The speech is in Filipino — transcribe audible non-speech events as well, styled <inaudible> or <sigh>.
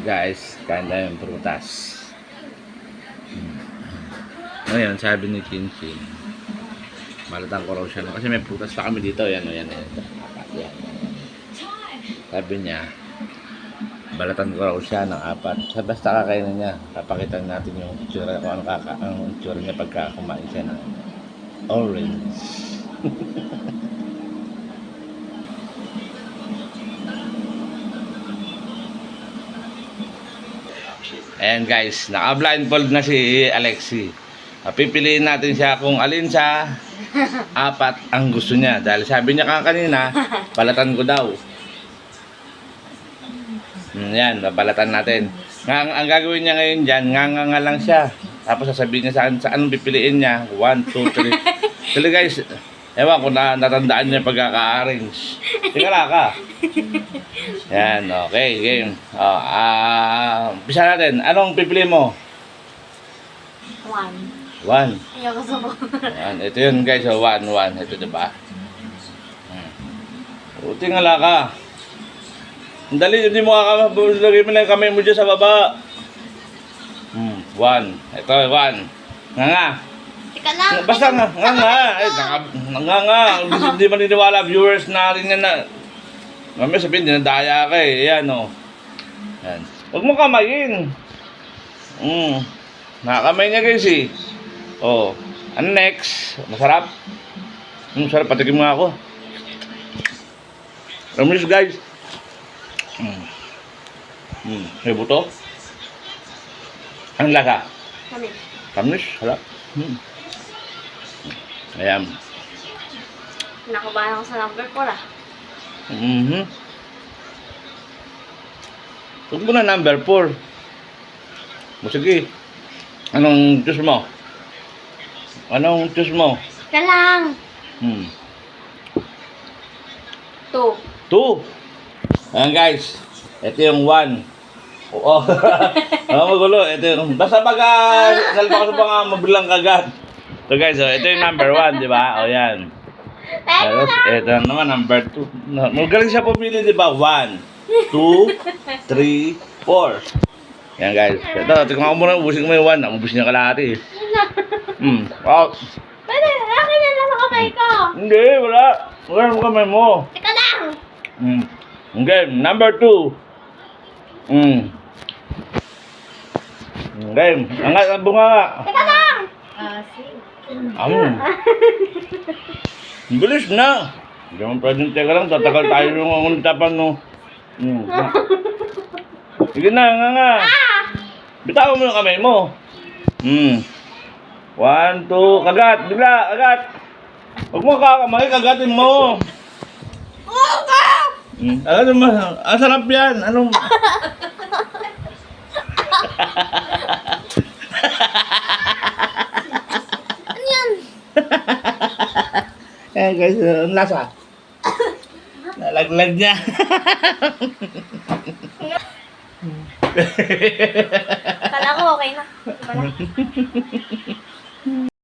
Guys, kain tayo ng prutas. Hmm. Ngayon, sabi ni Kinchin, malatang ko raw siya. no? Kasi may prutas pa kami dito. Yan, yan, yan. Apat, yan. Sabi niya, balatan ko raw siya ng apat. Sa basta kakainin niya, papakita natin yung itsura kung ano kaka, ang itsura niya pagka kumain siya ng orange. <laughs> Ayan guys, naka-blindfold na si Alexi. Ah, Pipiliin natin siya kung alin sa <laughs> apat ang gusto niya. Dahil sabi niya ka kanina, <laughs> balatan ko daw. Hmm, yan, babalatan natin. Nga, ang gagawin niya ngayon dyan, nganga nga lang siya. Tapos sasabihin niya sa akin, sa anong pipiliin niya? One, two, three. <laughs> Tuloy guys, ewan ko na natandaan niya pagkaka-arrange. Tingala ka. Yan, okay, game. Oh, ah, umpisa natin. Anong pipiliin mo? One. One. Ayoko sa One. Ito yun guys, oh, one, one. Ito diba? Hmm. O, tingala ka. Ang dali, hindi mo ka lagay mo lang kamay mo dyan sa baba. Hmm, one. Ito, one. Nga nga. Teka lang. Basta nga, nga nga. Ay, nga nga. Hindi, maniniwala, viewers na rin yan na. Mamaya sabihin, dinadaya ka eh. Yan o. Yan. Huwag mo kamayin. Mm. Nakakamay niya guys eh. Oh. Ano next? Masarap? Mm, sarap. Patikim nga ako. Ramis guys. Mm. Mm. May buto. Anong lasa? Kami. Tamis. Harap. Mm. Ayan. Nakabahan ako sa number 4 ah. Mhm. Huwag mo na number 4. O sige. Anong choose mo? Anong choose mo? Teka lang. Hmm. 2. 2. Ayan guys. Ito yung 1. Oo. <laughs> Oo, magulo. Ito yung... Basta pag <laughs> uh, salpa ko sa mga mabilang kagat. So guys, so, ito yung number 1, di ba? O yan. Tapos, ito naman, number 2. No, magaling siya pumili, di ba? 1, 2, 3, 4. Yan guys. Ito, tingnan ko muna, ubusin mo yung 1. Ubus niya kalahati. eh. Hmm. Wow. Pwede, akin na lang ang kamay ko. Hindi, wala. Wala mo kamay mo. Teka lang. Hmm. Okay, number 2. Hmm. Okay, angat ang bunga nga. Teka lang. Ah, sige. Am. Bilis na. Hindi mo pwedeng teka lang, tatagal tayo ng <laughs> untapan no. Hmm. Sige na, nga nga. Bitawan mo yung kamay mo. Hmm. One, two, kagat, bigla, kagat. Huwag mo kakamay, kagatin mo. Hmm. Ano mo, ang sarap yan. Anong... Ano yan? <laughs> Eh guys, ang lasa. Nalaglag niya. Kala ko okay na. Diba na? <laughs>